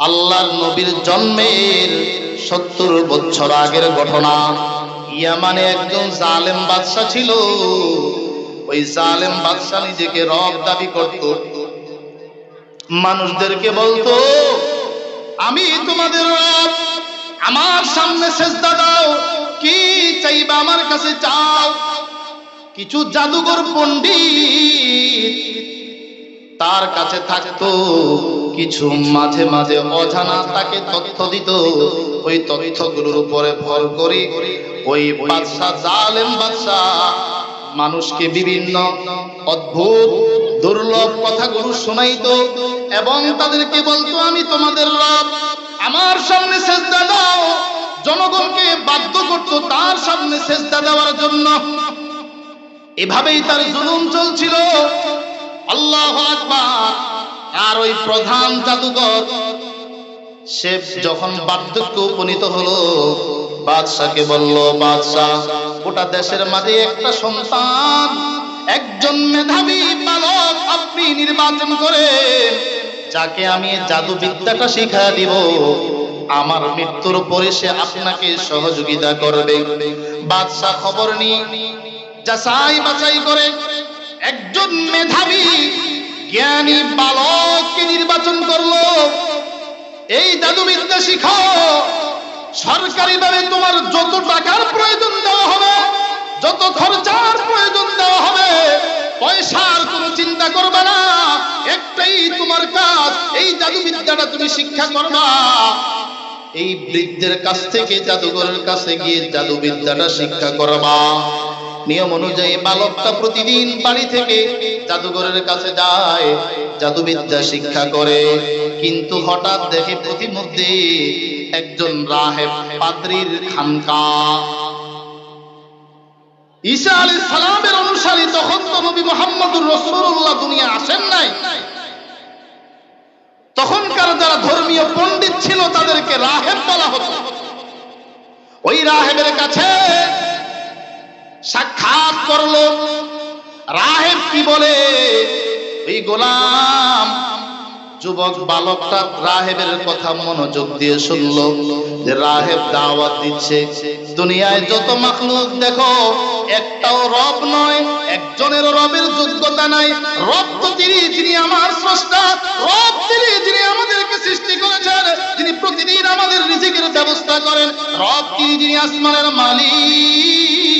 আল্লাহর নবীর জন্মের সত্তর বছর আগের ঘটনা। ইয়ামানে একজন জালেম বাদশা ছিল। ওই জালেম বাদশা নিজেকে রব দাবি করত। মানুষদেরকে বলতো, আমি তোমাদের রব, আমার সামনে সেজদা দাও। কি চাইবা আমার কাছে চাও? কিছু জাদুঘর পণ্ডিত তার কাছে থাকতো, কিছু মাঝে মাঝে অজানা তাকে তথ্য দিত। ওই তথ্যগুলোর উপরে ভর করে ওই বাদশা জালেম বাদশা মানুষকে বিভিন্ন অদ্ভুত, দুর্লভ কথাগুলো শোনাইতো এবং তাদেরকে বলতো, আমি তোমাদের রব, আমার সামনে সেজদা দাও। জনগণকে বাধ্য করতো তার সামনে সেজদা দেওয়ার জন্য। এভাবেই তার জুলুম চলছিল। আল্লাহ আর ওই প্রধান জাদুঘর, সে যখন বার্ধক্য উপনীত হলো, বাদশাকে বলল, বাদশাহ, গোটা দেশের মাঝে একটা সন্তান, একজন মেধাবী বালক আপনি নির্বাচন করে, যাকে আমি জাদু বিদ্যাটা শিখা দিব। আমার মৃত্যুর পরে সে আপনাকে সহযোগিতা করবে। বাদশাহ খবর নিয়ে যাচাই বাছাই করে একজন মেধাবী জ্ঞানী বালককে নির্বাচন করল। এই জাদুবিদ্যা শিখো সরকারি ভাবে তোমার যত টাকার প্রয়োজন দেওয়া হবে, যত খরচার প্রয়োজন দেওয়া হবে, পয়সার কোনো চিন্তা করবে না। একটাই তোমার কাজ, এই জাদুবিদ্যাটা তুমি শিক্ষা করবা। এই বৃদ্ধের কাছ থেকে জাদুঘরের কাছে গিয়ে জাদুবিদ্যাটা শিক্ষা করবা। নিয়ম অনুযায়ী বালকটা প্রতিদিন বাড়ি থেকে জাদুঘরের কাছে যায়, জাদুবিদ্যা শিক্ষা করে। কিন্তু হঠাৎ দেখে প্রতিমধ্যে একজন রাহেব পাদ্রির খানকা। আলী সালামের অনুসারী তখন তো নবী মোহাম্মদুর রসুল্লাহ দুনিয়া আসেন নাই। তখনকার যারা ধর্মীয় পণ্ডিত ছিল তাদেরকে রাহেব বলা হতো। ওই রাহেবের কাছে সাক্ষাৎ করল। রাহেব কি বলে? এই গোলাম, যুবক, বালকটা রাহেবের কথা মনোযোগ দিয়ে শুনলো যে রাহেব দাওয়াত দিচ্ছে। দুনিয়ায় যত মাখলুক দেখো, একটাও রব নয়, একজনের রবের যোগ্যতা নাই। রব তো তিনি যিনি আমার স্রষ্টা। রব তিনি যিনি আমাদেরকে সৃষ্টি করেছেন। যিনি প্রতিদিন আমাদের রিজিকের ব্যবস্থা করেন। রব তিনি যিনি আসমানের মালিক?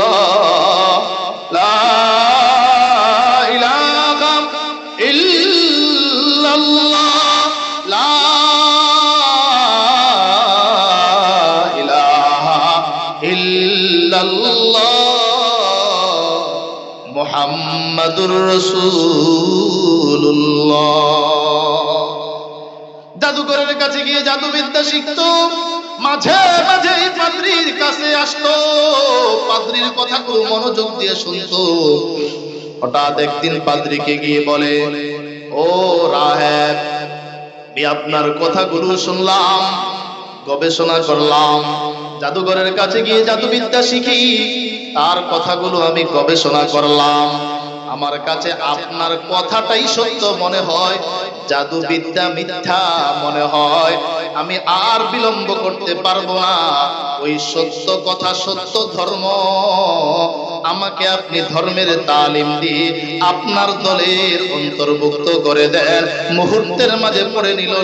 মুহাম্মাদুর জাদুঘরের কাছে গিয়ে জাদুবিদ্যা শিখতো, মাঝে মাঝে পাদ্রির কাছে আসতো, পাদ্রির কথাগুলো মনোযোগ দিয়ে শুনতো। হঠাৎ একদিন পাদ্রিকে গিয়ে বলে, ও রাহেব আপনার কথাগুলো শুনলাম, গবেষণা করলাম জাদুঘরের কাছে গিয়ে জাদুবিদ্যা শিখি, তার কথাগুলো আমি গবেষণা করলাম। আমার কাছে আপনার কথাটাই সত্য মনে হয়, জাদুবিদ্যা মিথ্যা মনে হয়। আমি আর বিলম্ব করতে পারব না। ওই সত্য কথা সত্য ধর্ম। আমাকে আপনি ধর্মের তালিম দিয়ে আপনার দলের অন্তর্ভুক্ত করে দেন। মুহূর্তের মাঝে পড়ে নিল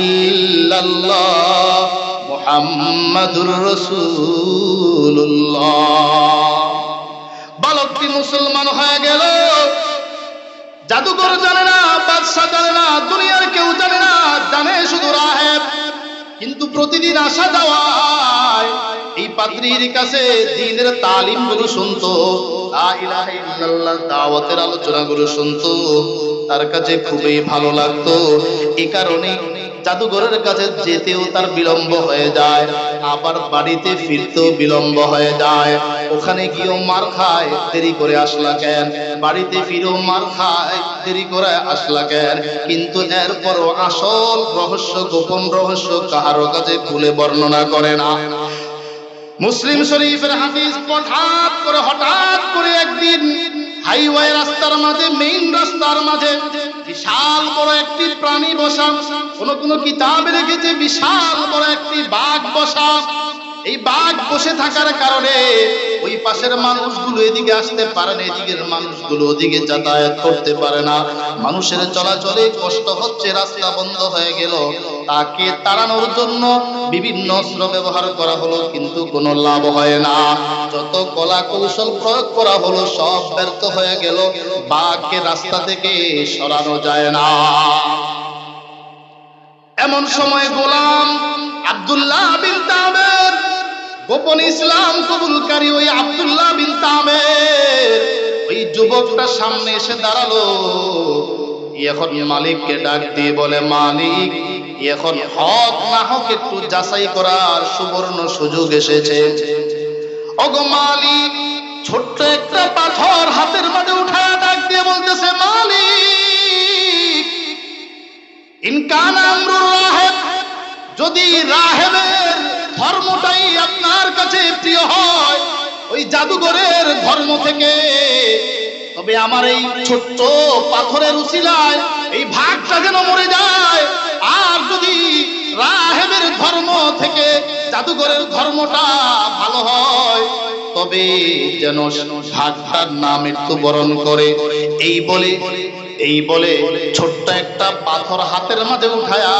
ইল্লাল্লাহ মুহাম্মাদুর রাসূলুল্লাহ। বালকটি মুসলমান হয়ে গেল। জাদুঘর জানে না, বাদশাহ জানে না, দুনিয়ার কেউ জানে না, জানে শুধু রাহেব। কিন্তু প্রতিদিন আসা যাওয়ায় এই পাদ্রির কাছে দিনের তালিমগুলো শুনতো দাওয়াতের আলোচনা গুলো শুনতো। তার কাছে খুবই ভালো লাগতো। এই কারণে জাদুঘরের কাছে যেতেও তার বিলম্ব হয়ে যায়। আবার বাড়িতে ফিরতেও বিলম্ব হয়ে যায়। ওখানে গিয়েও মার খায়, দেরি করে আসলা কেন? বাড়িতে ফিরেও মার খায়, দেরি করে আসলা কেন? কিন্তু এরপরও আসল রহস্য, গোপন রহস্য কাহারো কাছে খুলে বর্ণনা করে না। মুসলিম শরীফের হাদিস হঠাৎ করে হঠাৎ করে একদিন হাইওয়ে রাস্তার মাঝে মেইন রাস্তার মাঝে বিশাল বড় একটি প্রাণী বসা। কোন কোন কিতাবে রেখেছে বিশাল বড় একটি বাঘ বসা। এই বাঘ বসে থাকার কারণে ওই পাশের মানুষগুলো এদিকে আসতে পারে না, এদিকের মানুষগুলো ওদিকে যাতায়াত করতে পারে না। মানুষের চলাচলে কষ্ট হচ্ছে, রাস্তা বন্ধ হয়ে গেল। তাকে তাড়ানোর জন্য বিভিন্ন অস্ত্র ব্যবহার করা হলো, কিন্তু কোনো লাভ হয় না। যত কলা কৌশল প্রয়োগ করা হলো, সব ব্যর্থ হয়ে গেল। বাঘকে রাস্তা থেকে সরানো যায় না। এমন সময় গোলাম আব্দুল্লাহ বিন তামের গোপন ইসলাম কবুলকারী ওই আব্দুল্লাহ বিন তামের। ওই যুবকটা সামনে এসে দাঁড়াল। এখন মালিককে ডাক দিয়ে বলে, মালিক এখন হক না হক একটু যাচাই করার সুবর্ণ সুযোগ এসেছে। ওগো মালিক, ছোট্ট একটা পাথর হাতের মাঝে উঠায় ডাক দিয়ে বলতেছে, মালিক, ইনকান আমরুর রাহেব, যদি রাহেবের ধর্মটাই আপনার কাছে প্রিয় হয়, ওই জাদুঘরের ধর্ম থেকে। তবে আমার এই ছোট্ট পাথরের উসিলায়, এই ভাগটা যেন মরে যায়। আর যদি রাহেবের ধর্ম থেকে জাদুঘরের ধর্মটা ভালো হয়, তবে যেন ভাগটার না মৃত্যুবরণ করে। এই বলে এই বলে ছোট্ট একটা পাথর হাতের মাঝে উঠায়া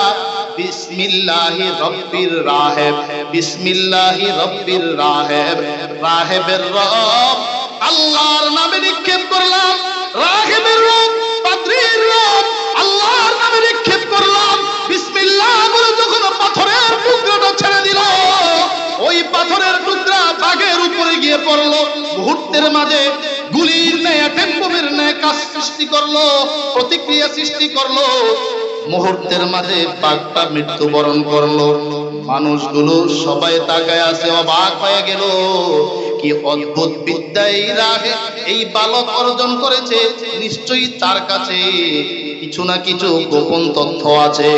বিসমিল্লাহি রব্বির রাহেব, বিসমিল্লাহি রব্বির রাহেব, রাহেবের রব। আল্লাহর নামে নিক্ষেপ করলাম, রাহেবের রব পাদ্রীর রব। আল্লাহর নামে নিক্ষেপ করলাম, বিসমিল্লাহ বলে যখন পাথরের টুকরাটা ছেড়ে দিল, ওই পাথরের টুকরা বাঘের উপরে গিয়ে পড়ল। মুহূর্তের মাঝে গুলির ন্যায়, টেম্পমের ন্যায় কাজ সৃষ্টি করল, প্রতিক্রিয়া সৃষ্টি করল। মুহূর্তের মাঝে বাঘটা মৃত্যুবরণ করল। মানুষগুলো সবাই তাকায় আছে, অবাক হয়ে গেল। কি অদ্ভুত বিদ্যাই রাহে এই বালক অর্জন করেছে। নিশ্চয়ই তার কাছে কিছু না কিছু গোপন তথ্য আছে।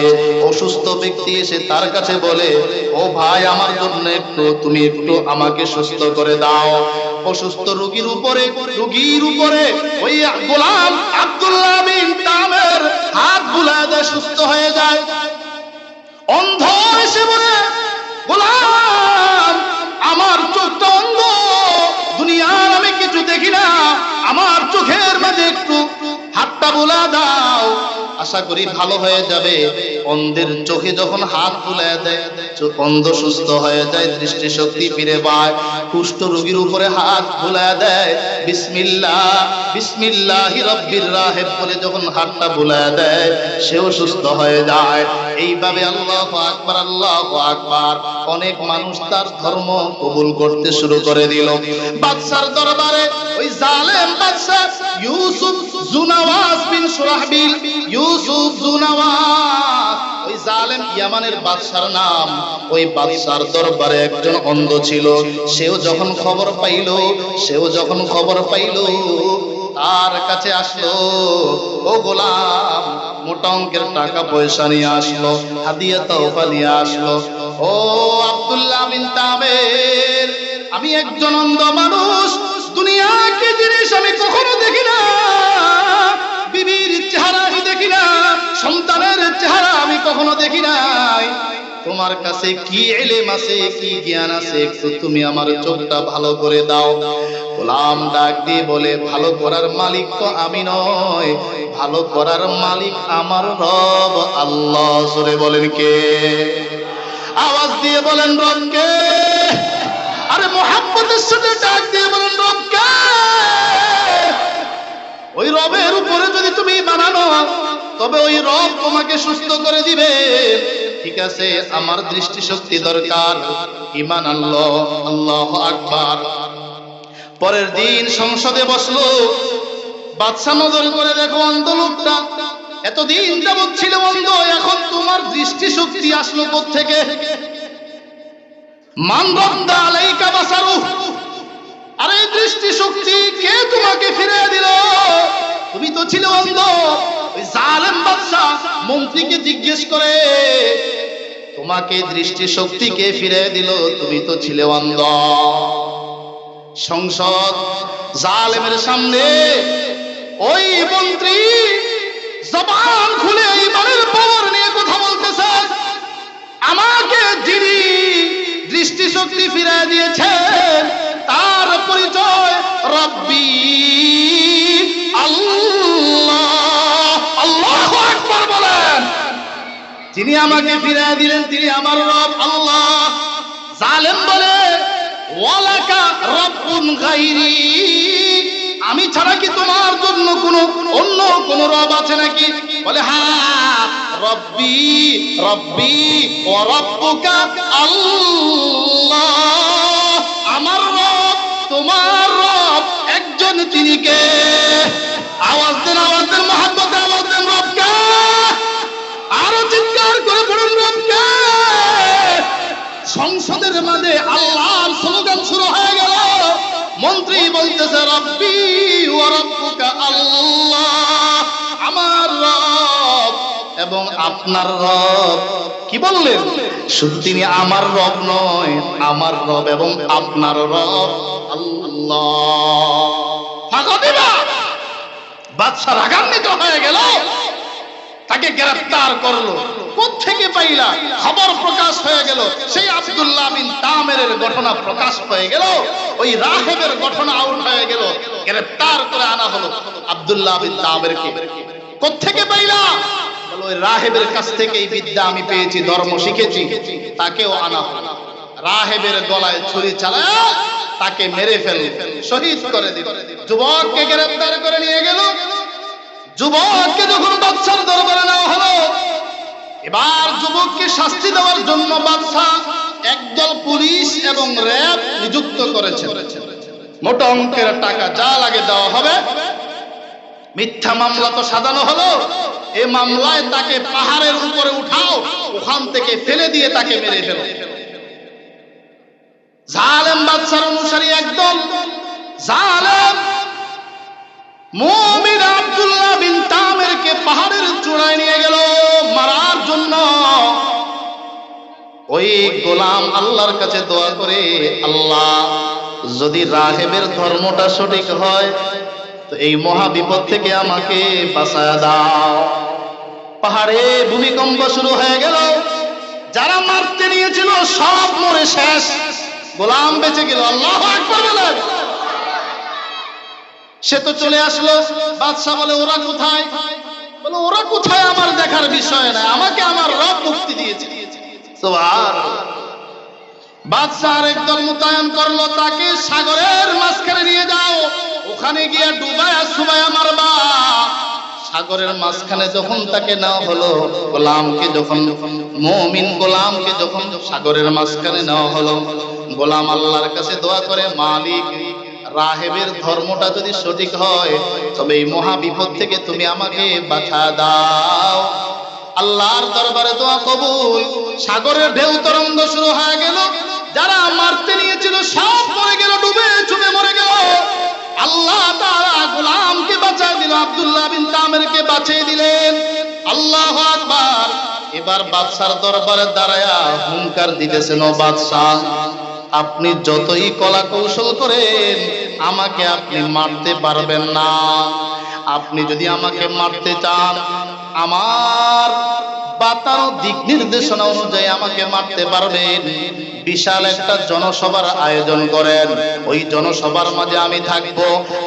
অসুস্থ ব্যক্তি এসে তার কাছে বলে, ও ভাই, আমার জন্য একটু, তুমি একটু আমাকে সুস্থ করে দাও। অসুস্থ রোগীর উপরে রোগীর উপরে ওই গোলাম আব্দুল্লাহ বিন তামের হাত বুলা দেয় সুস্থ হয়ে যায়। অন্ধ এসে বলে গোলাম আমার চোখটা অন্ধ, দুনিয়ার আমি কিছু দেখি না, আমার চোখের মাঝে একটু হাতটা বুলা দাও। আশা করি ভালো হয়ে যাবে। অন্ধের চোখে যখন হাত বুলায় দেয় অন্ধ সুস্থ হয়ে যায় দৃষ্টি শক্তি ফিরে পায়। কুষ্ঠ রোগীর উপরে হাত বুলায় দেয়। বিসমিল্লাহ, বিসমিল্লাহি রব্বির রাহেব বলে যখন হাতটা বুলায় দেয়, সেও সুস্থ হয়ে যায়। এইভাবে আল্লাহ আকবার আল্লাহ আকবার। অনেক মানুষ তার ধর্ম কবুল করতে শুরু করে দিল। বাদশার দরবারে ওই জালেম বাদশা ইউসুফ যখন খবর পাইল, সেও যখন খবর পাইল, তার কাছে আসলো, ও গোলাম, মোটা অঙ্কের টাকা পয়সা নিয়ে আসলো, হাদিয়া নিয়ে আসলো। ও আব্দুল্লাহ তাবের আমি একজন অন্ধ মানুষ। দুনিয়া কি জিনিস আমি কখনো দেখি না সন্তানের চেহারা আমি কখনো দেখি নাই। তোমার কাছে কি এলেম আছে, কি জ্ঞান আছে, একটু তুমি আমার চোখটা ভালো করে দাও। গোলাম ডাক দিয়ে বলে, ভালো করার মালিক তো আমি নয় ভালো করার মালিক আমার রব আল্লাহ। সরে বলেন কে? আওয়াজ দিয়ে বলেন রবকে আরে মোহাম্মদের সাথে ডাক দিয়ে বলেন রবকে তবে ওই রব তোমাকে সুস্থ করে দিবে। ঠিক আছে, আমার দৃষ্টিশক্তি দরকার। ইমান আল্লাহ আল্লাহ আকবার। পরের দিন সংসদে বসল। বাদশা নজর করে দেখো অন্ধ লোকটা এতদিন যাবৎ ছিল অন্ধ, এখন তোমার দৃষ্টি শক্তি আসলো থেকে মান রদ্দা আলাইকা বাসারু আরে এই দৃষ্টি শক্তি কে তোমাকে ফিরে দিল? তুমি তো ছিল অন্ধ। ওই জালেম বাদশা মন্ত্রীকে জিজ্ঞেস করে, তোমাকে দৃষ্টি শক্তি কে ফিরে দিল, তুমি তো ছিলে অন্ধ। সংসদ জালেমের সামনে ওই মন্ত্রী জবান খুলে ইমানের পাওয়ার নিয়ে কথা বলতেছে। আমাকে যিনি দৃষ্টি শক্তি ফিরে দিয়েছেন, তার পরিচয় রব্বি। যিনি আমাকে ফিরে দিলেন, তিনি আমার রব আল্লাহ। জালেম বলে, ওয়ালাকা আমি ছাড়া কি তোমার জন্য কোনো অন্য কোন রব আছে নাকি? বলে হ্যাঁ রব্বি রব্বি আমার রব, তোমার রব একজন তিনি কে আওয়াজ দেন, আওয়াজ এবং আপনার রব। কি বললেন? শুধু তিনি আমার রব নয়, আমার রব এবং আপনার রব। রাগান্বিত হয়ে গেল। তাকে গ্রেফতার করল। থেকে পাইলা? খবর প্রকাশ হয়ে গেল। সেই আব্দুল্লাহ ঘটনা প্রকাশ হয়ে গেল। ওই রাহেবের ঘটনা আউট হয়ে গেল। গ্রেফতার করে আনা হলো আব্দুল্লাহ বিন তামেরকে। থেকে পাইলা? ওই রাহেবের কাছ থেকে এই বিদ্যা আমি পেয়েছি, ধর্ম শিখেছি, তাকেও আনা রাহেবের গলায় ছুরি চালায় তাকে মেরে শহীদ করে দিল। যুবককে গ্রেফতার করে নিয়ে গেল। যুবককে যখন বাচ্চার দরবারে নেওয়া হলো, এবার যুবককে শাস্তি দেওয়ার জন্য বাদশা একদল পুলিশ এবং র্যাব নিযুক্ত করেছে মোটা অঙ্কের টাকা যা লাগে দেওয়া হবে। মিথ্যা মামলা তো সাজানো হলো। এই মামলায় তাকে পাহাড়ের উপরে উঠাও, ওখান থেকে ফেলে দিয়ে তাকে মেরে ফেলো। জালেম বাদশার অনুসারী একদল। জালেম মুমিন আব্দুল্লাহ বিন তামেরকে পাহাড়ের চূড়ায় নিয়ে গেল মারার জন্য। ওই গোলাম আল্লাহর কাছে দোয়া করে, আল্লাহ, যদি রাহেবের ধর্মটা সঠিক হয় তো এই মহা বিপদ থেকে আমাকে বাঁচায় দাও। পাহাড়ে ভূমিকম্প শুরু হয়ে গেল। যারা মারতে নিয়েছিল সব মরে শেষ। গোলাম বেঁচে গেল। আল্লাহ সে তো চলে আসলো। বাদশাহ বলে, ওরা কোথায়? বলে, ওরা কোথায় আমার দেখার বিষয় না আমাকে আমার রব মুক্তি দিয়েছে। বাদশাহ একদল মোতায়েন করল, তাকে সাগরের মাঝখানে নিয়ে যাও। ওখানে গিয়ে ডুবায়া সুবায়া মারবা। সাগরের মাঝখানে যখন তাকে নেওয়া হলো, গোলামকে যখন, মমিন গোলামকে যখন সাগরের মাঝখানে নেওয়া হলো, গোলাম আল্লাহর কাছে দোয়া করে, মালিক, রাহেবের ধর্মটা যদি সঠিক হয়, তবে এই মহা বিপদ থেকে তুমি আমাকে বাঁচা দাও। আল্লাহর দরবারে দোয়া কবুল। সাগরের ঢেউ তরঙ্গ শুরু হয়ে গেল। যারা মারতে নিয়েছিল, সব মরে গেল, ডুবে চুবে মরে গেল। আল্লাহ তাআলা গোলামকে বাঁচায় দিল, আব্দুল্লাহ বিন তামেরকে বাঁচিয়ে দিলেন। আল্লাহ আকবার। এবার বাদশার দরবারে দাঁড়ায়া হুঙ্কার দিতেছেন, ও বাদশাহ, আপনি যতই কলা কৌশল করেন, আমাকে আপনি মারতে পারবেন না। আপনি যদি আমাকে মারতে চান, আমার বাতানো দিক নির্দেশনা অনুযায়ী আমাকে মারতে পারবেন। বিশাল একটা জনসভার আয়োজন করেন। ওই জনসভার মাঝে আমি থাকব।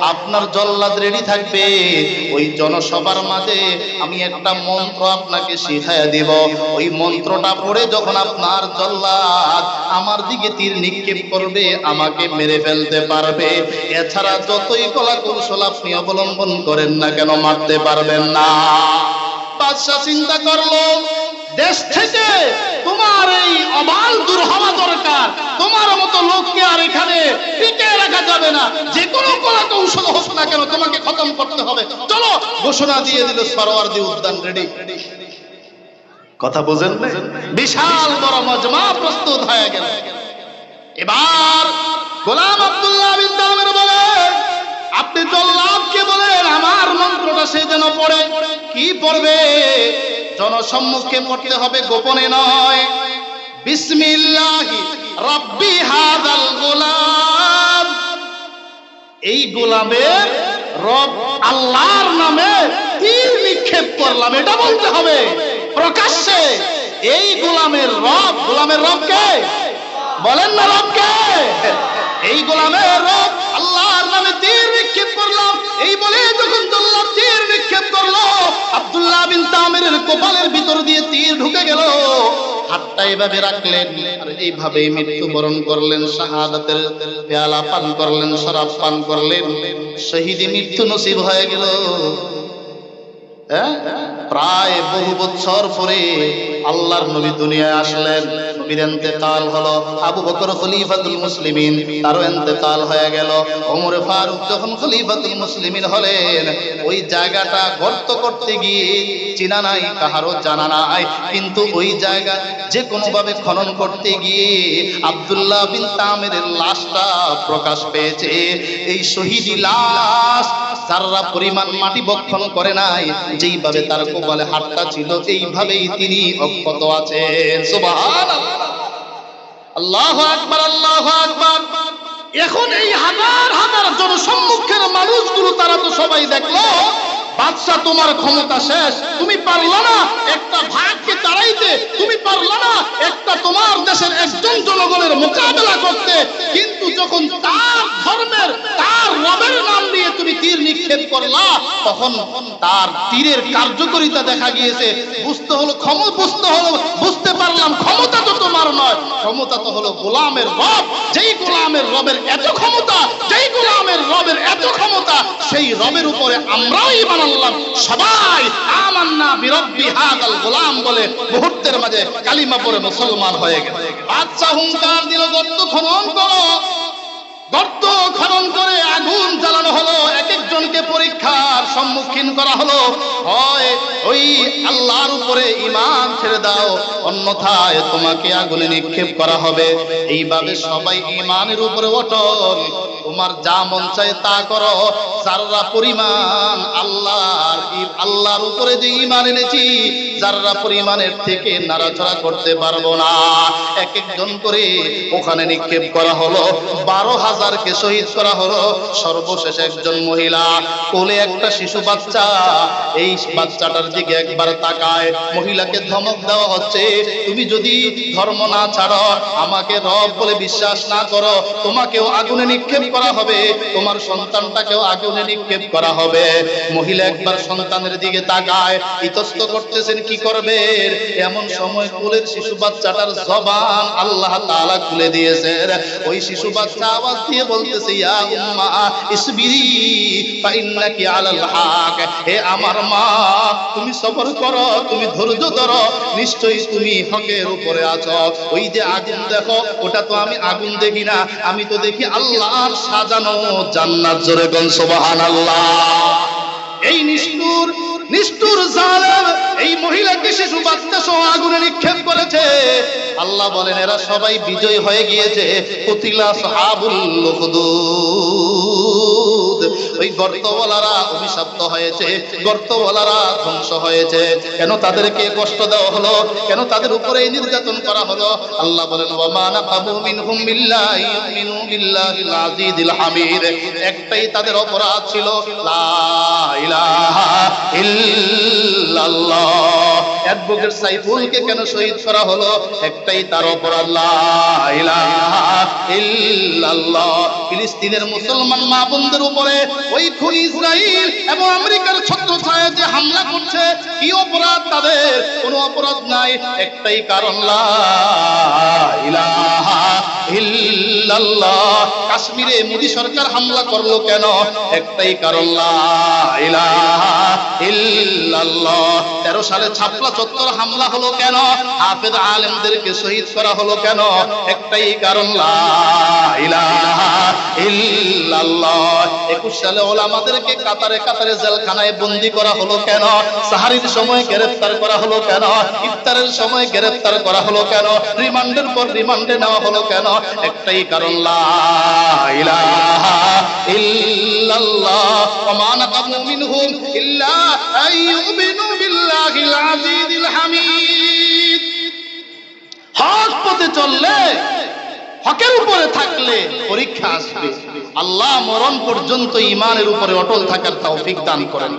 আপনার জল্লাদ রেডি থাকবে। ওই জনসভার মাঝে আমি একটা মন্ত্র আপনাকে শিখাইয়া দিব। ওই মন্ত্রটা পড়ে যখন আপনার জল্লাদ আমার দিকে তীর নিক্ষেপ করবে, আমাকে মেরে ফেলতে পারবে। এছাড়া যতই কলা কৌশল আপনি অবলম্বন করেন না কেন, মারতে পারবেন না। বাদশাহ চিন্তা করল, দেশ থেকে তোমার এই অবাল দূর হওয়া দরকার। তোমার মতো লোককে আর এখানে টিকে রাখা যাবে না। যে কোনো কলা কৌশল হোক না কেন তোমাকে খতম করতে হবে। চলো, ঘোষণা দিয়ে দিল সরোয়ার্দি উদ্যান রেডি। কথা বোঝেন বিশাল বড় মজমা প্রস্তুত হয়ে গেল। এবার গোলাম আব্দুল্লাহ বিন বলেন আপনি জল্লাদকে বলেন, আমার মন্ত্রটা সে যেন পড়ে। কি পড়বে? জনসম্মুখে পড়তে হবে, গোপনে নয়। বিসমিল্লাহি রাব্বি হাদাল গোলাম। এই গোলামের রব আল্লাহর নামে তীর নিক্ষেপ করলাম, এটা বলতে হবে। প্রকাশ্যে এই গোলামের রব গোলামের রব কে বলেন না রব কে এই গোলামের রব আল্লাহর তীর নিক্ষেপ করলাম এই বলে যখন তীর নিক্ষেপ করল, আব্দুল্লাহ বিন তামিরের কপালের ভিতর দিয়ে তীর ঢুকে গেল। হাতটা এভাবে রাখলেন, আর এইভাবে মৃত্যুবরণ করলেন, শাহাদাতের পেয়ালা পান করলেন, শরাব পান করলেন, শহীদি মৃত্যু নসিব হয়ে গেল। হ্যাঁ? প্রায় বহু বছর পরে আল্লাহর নবী দুনিয়ায় আসলেন। কিন্তু ওই জায়গা যে খনন করতে গিয়ে আব্দুল্লাহ বিন তামিরের লাশটা প্রকাশ পেয়েছে। এই শহীদি লাশ যারা পরিমাণ মাটি বক্ষণ করে নাই, যেইভাবে তার কপালে হাতটা ছিল, এইভাবেই তিনি অক্ষত আছেন। আল্লাহ আকবার আল্লাহ আকবার। এখন এই হাজার হাজার জনসম্মুখের মানুষগুলো তারা তো সবাই দেখল বাদশা তোমার ক্ষমতা শেষ। তুমি পারলা না একটা ভাগকে তাড়াইতে। তুমি পারলা না একটা তোমার দেশের একজন জনগণের মোকাবেলা করতে। কিন্তু যখন তার ধর্মের, তার রবের নাম নিয়ে তুমি তীর নিক্ষেপ করলা, তখন তার তীরের কার্যকারিতা দেখা গিয়েছে। বুঝতে হলো, ক্ষম বুঝতে হলো, বুঝতে পারলাম, ক্ষমতা তো তোমার নয়। ক্ষমতা তো হলো গোলামের রব। যেই গোলামের রবের এত ক্ষমতা, যেই গোলামের রবের এত ক্ষমতা, সেই রবের উপরে আমরাও ইমান আনলাম সবাই আমান্না বিরব্বি হাদাল গোলাম বলে মুহূর্তের মাঝে কালিমা পড়ে মুসলমান হয়ে গেল। বাদশা হুঙ্কার দিল, গর্ত খনন করো। গর্ত খনন করে আগুন জ্বালানো হলো। এক একজনকে পরীক্ষার সম্মুখীন করা হলো। হয় ওই আল্লাহর উপরে ইমান ছেড়ে দাও, অন্যথায় তোমাকে আগুনে নিক্ষেপ করা হবে। এইভাবে সবাই ইমানের উপরে অটল। তোমার যা মন চায় তা করো। যারা পরিমাণ আল্লাহর আল্লাহর উপরে যে ইমান এনেছি যারা পরিমাণের থেকে নাড়াচড়া করতে পারব না। এক একজন করে ওখানে নিক্ষেপ করা হলো, বারো হাজারকে শহীদ করা হলো, সর্বশেষ একজন মহিলা। কোলে একটা শিশু বাচ্চা, এই বাচ্চাটার দিকে একবার তাকায়, মহিলাকে ধমক দেওয়া হচ্ছে, তুমি যদি ধর্ম না ছাড়ো, আমাকে রব বলে বিশ্বাস না করো, তোমাকেও আগুনে নিক্ষেপ করা হবে, তোমার সন্তানটাকেও আগুনে নিক্ষেপ করা হবে। মহিলা একবার সন্তানের দিকে তাকায়, ইতস্ত করতেছেন, কি করবেন এমন সময় কোলের শিশু বাচ্চাটার জবান আল্লাহ তাআলা খুলে দিয়েছেন। ওই শিশু বাচ্চা আওয়াজ দিয়ে বলতেছে, ইয়া উম্মা, ইসবিরি ফা আলাল হক। হে আমার মা, তুমি সবর করো, তুমি ধৈর্য ধরো, নিশ্চয়ই তুমি হকের উপরে আছো। ওই যে আগুন, দেখো, ওটা তো আমি আগুন দেখি না, আমি তো দেখি আল্লাহর সাজানো জান্নাত। জোরে গন সুবহানাল্লাহ। এই নিষ্ঠুর নিষ্ঠুর জালেম এই মহিলাকে শিশু বাচ্চা সহ আগুনে নিক্ষেপ করেছে। আল্লাহ বলেন, এরা সবাই বিজয় হয়ে গিয়েছে। পুতিলা সাহাবুল উখদুদ ওই গর্তওয়ালারা অভিশপ্ত হয়েছে, গর্তওয়ালারা ধ্বংস হয়েছে। কেন তাদেরকে কষ্ট দেওয়া হলো? কেন তাদের উপরে নির্যাতন করা হলো? আল্লাহ বলেন, ওয়ামা নাকাবু মিনহুম বিল্লাহি ইউমিনু বিল্লাহিল আজিজিল হামিদ। একটাই তাদের অপরাধ ছিল, লা ইলাহা ইল্লাল্লাহ। অ্যাডভোকেট সাইফুলকে কেন শহীদ করা হলো? একটাই তার ইলাহা ইল্লাল্লাহ। ফিলিস্তিনের মুসলমান মা বোনদের উপরে ওই খুন ইসরাইল এবং আমেরিকার ছত্রছায়া যে হামলা করছে, কি অপরাধ তাদের? কোনো অপরাধ নাই, একটাই কারণ ইল্লাল্লাহ। কাশ্মীরে মোদি সরকার হামলা করল কেন? একটাই কারণ, লা ইলাহা ইল্লাল্লাহ। তেরো সালে ছাপলা চত্বর হামলা হলো কেন? হাফেজ আলেমদেরকে শহীদ করা হলো কেন? একটাই কারণ একুশ সালে ওলামাদেরকে কাতারে কাতারে জেলখানায় বন্দি করা হলো কেন? সাহারির সময় গ্রেফতার করা হলো কেন? ইফতারের সময় গ্রেফতার করা হলো কেন? রিমান্ডের পর রিমান্ডে নেওয়া হলো কেন? একটাই কারণ ইল্লাল্লাহ। মিনহুম ইল্লা আইয়ুমিনু হক চললে, হকের উপরে থাকলে পরীক্ষা আসবে। আল্লাহ মরণ পর্যন্ত ইমানের উপরে অটল থাকার তৌফিক দান করেন।